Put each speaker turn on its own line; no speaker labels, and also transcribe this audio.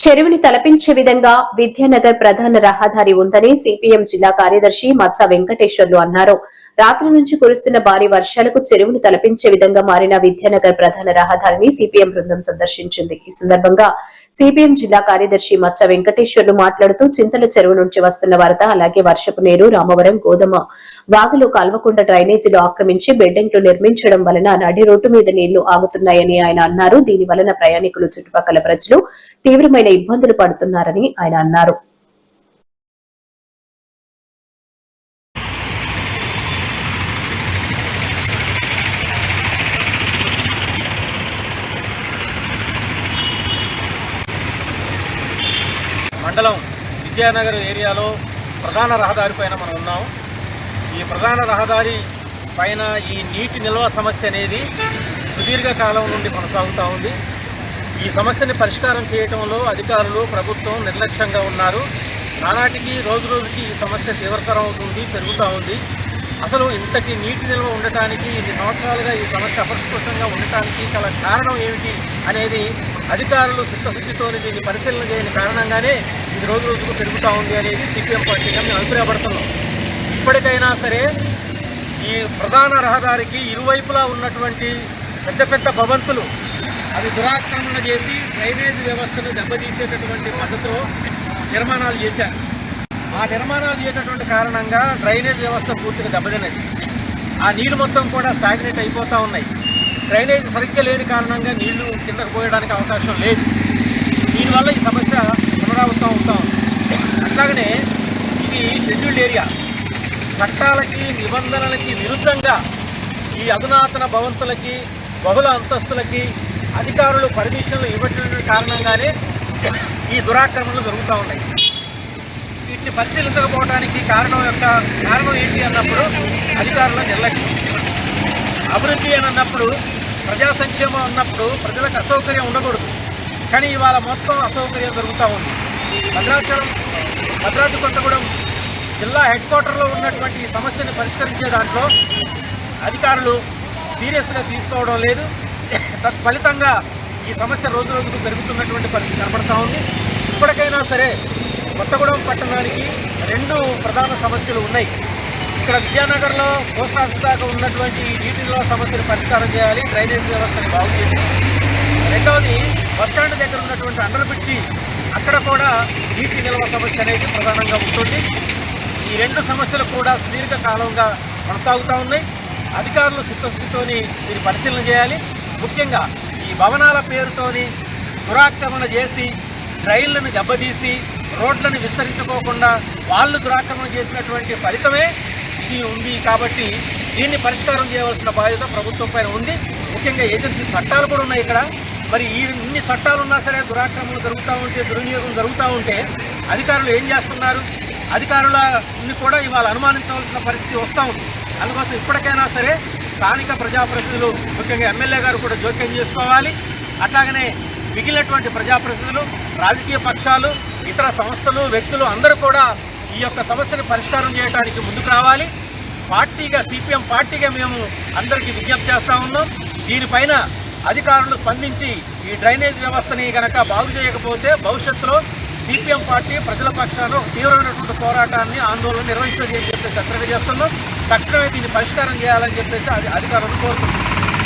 చెరువుని తలపించే విధంగా విద్యానగర్ ప్రధాన రహదారి ఉందని సిపిఎం జిల్లా కార్యదర్శి మత్స వెంకటేశ్వర్లు అన్నారు. రాత్రి నుంచి కురుస్తున్న భారీ వర్షాలకు చెరువును తలపించే విధంగా మారిన విద్యానగర్ ప్రధాన రహదారిని సిపిఎం బృందం సందర్శించింది. ఈ సందర్భంగా సిపిఎం జిల్లా కార్యదర్శి మత్స వెంకటేశ్వర్లు మాట్లాడుతూ చింతల చెరువు నుంచి వస్తున్న వరద అలాగే వర్షపు నీరు రామవరం గోధుమ వాగులు కాల్వకుండ డ్రైనేజీలు ఆక్రమించి బిల్డింగ్లు నిర్మించడం వలన నడి రోడ్డు మీద నీళ్ళు ఆగుతున్నాయని ఆయన అన్నారు. దీని వలన ప్రయాణికులు చుట్టుపక్కల ప్రజలు తీవ్రమైన ఇబ్బందులు పడుతున్నారని ఆయన అన్నారు.
మండలం విద్యానగర్ ఏరియాలో ప్రధాన రహదారి పైన మనం ఉన్నాం. ఈ ప్రధాన రహదారి పైన ఈ నీటి నిల్వ సమస్య అనేది సుదీర్ఘ కాలం నుండి కొనసాగుతూ ఉంది. ఈ సమస్యని పరిష్కారం చేయటంలో అధికారులు ప్రభుత్వం నిర్లక్ష్యంగా ఉన్నారు. నానాటికి రోజు రోజుకి ఈ సమస్య తీవ్రతరం అవుతుంది పెరుగుతూ ఉంది. అసలు ఇంతటి నీటి నిల్వ ఉండటానికి ఇన్ని సంవత్సరాలుగా ఈ సమస్య అపరిష్కృతంగా ఉండటానికి గల కారణం ఏమిటి అనేది అధికారులు చిత్తశుద్ధితో దీన్ని పరిశీలన చేయని కారణంగానే ఇది రోజు రోజుకు పెరుగుతూ ఉంది అనేది సిపిఎం పార్టీగా మేము అభిప్రాయపడుతున్నాం. ఇప్పటికైనా సరే ఈ ప్రధాన రహదారికి ఇరువైపులా ఉన్నటువంటి పెద్ద పెద్ద భవంతులు అవి దురాక్రమణ చేసి డ్రైనేజ్ వ్యవస్థను దెబ్బతీసేటటువంటి పద్ధతిలో నిర్మాణాలు చేశారు. ఆ నిర్మాణాలు చేసేటువంటి కారణంగా డ్రైనేజ్ వ్యవస్థ పూర్తిగా దెబ్బతినది ఆ నీళ్ళు మొత్తం కూడా స్టాగ్నేట్ అయిపోతూ ఉన్నాయి. డ్రైనేజ్ సరిగ్గా లేని కారణంగా నీళ్ళు కిందకు పోయడానికి అవకాశం లేదు. దీనివల్ల ఈ సమస్య పునరావృతం అవుతా ఉంది. అట్లాగనే ఇది షెడ్యూల్డ్ ఏరియా చట్టాలకి నిబంధనలకి విరుద్ధంగా ఈ అధునాతన భవంతులకి బహుళ అంతస్తులకి అధికారులు పర్మిషన్లు ఇవ్వటం కారణంగానే ఈ దురాక్రమణలు జరుగుతూ ఉన్నాయి. వీటిని పరిశీలించకపోవడానికి కారణం యొక్క కారణం ఏంటి అన్నప్పుడు అధికారుల నిర్లక్ష్యం. అభివృద్ధి అని అన్నప్పుడు ప్రజా సంక్షేమం అన్నప్పుడు ప్రజలకు అసౌకర్యం ఉండకూడదు. కానీ ఇవాళ మొత్తం అసౌకర్యం జరుగుతూ ఉంది. భద్రాచలం భద్రాద్రి కొత్తగూడెం జిల్లా హెడ్ క్వార్టర్లో ఉన్నటువంటి సమస్యను సమస్యని పరిష్కరించే దాంట్లో అధికారులు సీరియస్గా తీసుకోవడం లేదు. తత్ఫలితంగా ఈ సమస్య రోజు రోజుకు పెరుగుతున్నటువంటి పరిస్థితి కనబడతా ఉంది. ఇప్పటికైనా సరే కొత్తగూడెం పట్టణానికి రెండు ప్రధాన సమస్యలు ఉన్నాయి. ఇక్కడ విద్యానగర్లో పోస్ట్ ఆఫీస్ దాకా ఉన్నటువంటి ఈ నీటి నిల్వ సమస్యను పరిష్కారం చేయాలి డ్రైనేజ్ వ్యవస్థని బాగు చేసి రెండవది బస్టాండ్ దగ్గర ఉన్నటువంటి అండర్ అక్కడ కూడా నీటి నిల్వ సమస్య అనేది ప్రధానంగా ఉంటుంది. ఈ రెండు సమస్యలు కూడా సుదీర్ఘకాలంగా కొనసాగుతూ ఉన్నాయి. అధికారులు చిత్తశుద్ధితోని దీన్ని పరిశీలన చేయాలి. ముఖ్యంగా ఈ భవనాల పేరుతోని దురాక్రమణ చేసి రైళ్ళను దెబ్బతీసి రోడ్లను విస్తరించుకోకుండా వాళ్ళు దురాక్రమణ చేసినటువంటి ఫలితమే ఇది ఉంది కాబట్టి దీన్ని పరిష్కారం చేయవలసిన బాధ్యత ప్రభుత్వం పైన ఉంది. ముఖ్యంగా ఏజెన్సీ చట్టాలు కూడా ఉన్నాయి ఇక్కడ. మరి ఈ ఇన్ని చట్టాలు ఉన్నా సరే దురాక్రమణలు జరుగుతూ ఉంటే దుర్వినియోగం జరుగుతూ ఉంటే అధికారులు ఏం చేస్తున్నారు? అధికారులని కూడా ఇవాళ అనుమానించవలసిన పరిస్థితి వస్తూ ఉంది. అందుకోసం ఇప్పటికైనా సరే స్థానిక ప్రజాప్రతినిధులు ముఖ్యంగా ఎమ్మెల్యే గారు కూడా జోక్యం చేసుకోవాలి. అట్లాగనే మిగిలినటువంటి ప్రజాప్రతినిధులు రాజకీయ పక్షాలు ఇతర సంస్థలు వ్యక్తులు అందరూ కూడా ఈ యొక్క సమస్యను పరిష్కారం చేయడానికి ముందుకు రావాలి. పార్టీగా సిపిఎం పార్టీగా మేము అందరికీ విజ్ఞప్తి చేస్తా ఉన్నాం. దీనిపైన అధికారులు స్పందించి ఈ డ్రైనేజ్ వ్యవస్థని గనక బాగు చేయకపోతే భవిష్యత్తులో సిపిఎం పార్టీ ప్రజల పక్షాన తీవ్రమైనటువంటి పోరాటాన్ని ఆందోళన నిర్వహిస్తుందని చెప్పేసి హెచ్చరిక చేస్తున్నాం. తక్షణమే దీన్ని పరిష్కారం చేయాలని చెప్పేసి అది అధికారులను కోరుతున్నాం.